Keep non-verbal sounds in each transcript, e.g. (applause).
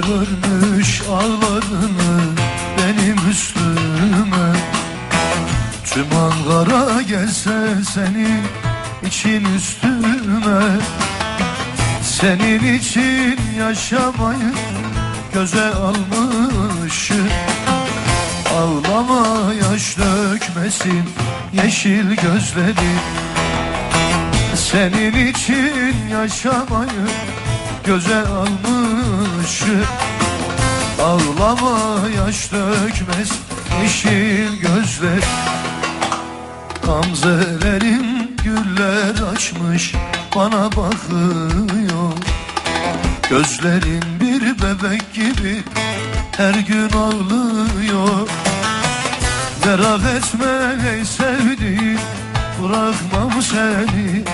görmüş ağladığını benim üstüme. Tüm Ankara gelse senin için üstüme. Senin için yaşamayı göze almışım. Ağlama yaş dökmesin yeşil gözlerin Senin için yaşamayı göze almışım. (laughs) Ağlama yaş dökmez yeşil gözler. Gamzelerim güller açmış bana bakıyor. Gözlerin bir bebek gibi her gün ağlıyor. Merak etme ey sevdiğim bırakmam seni.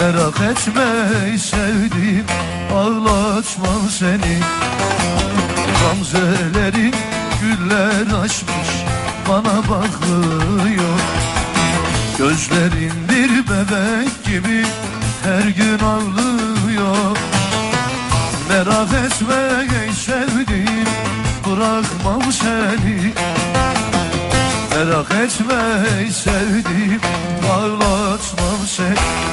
Merak etme ey sevdiğim ağlatmam seni. Gamzelerin güller açmış. Bana bakıyor. Gözlerin bir bebek gibi her gün ağlıyor. Merak etme ey sevdiğim bırakmam seni. Merak etme ey sevdiğim ağlatmam seni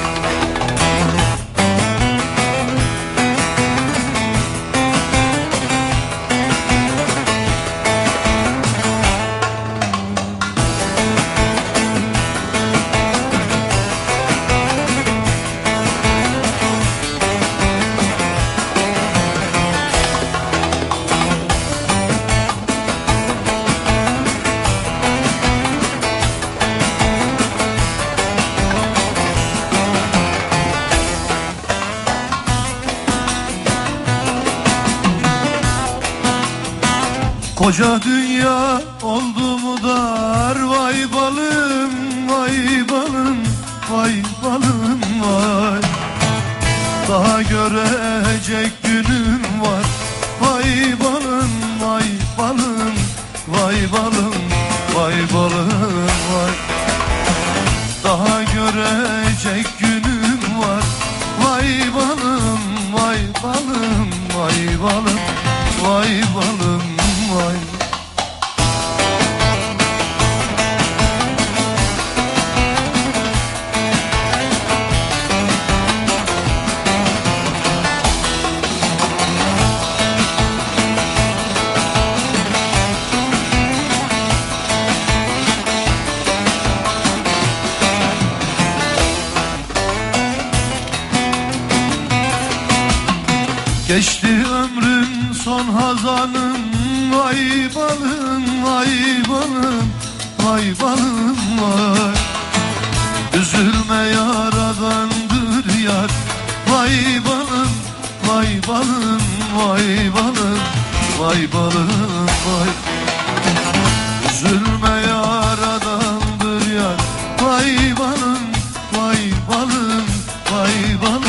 Koca dünya oldu mu dar? Vay balım vay balım Vay balım vay. Daha görecek günüm var. Vay balım vay balım Vay balım vay balım vay. Daha görecek günüm var. Vay balım vay balım Vay balım vay balım Geçti ömrün son hazanın Vay balım vay balım Vay balım vay Üzülme yaradandır yar Vay balım vay balım Vay balım vay balım vay. Üzülme yaradandır yar Vay balım vay balım vay balım.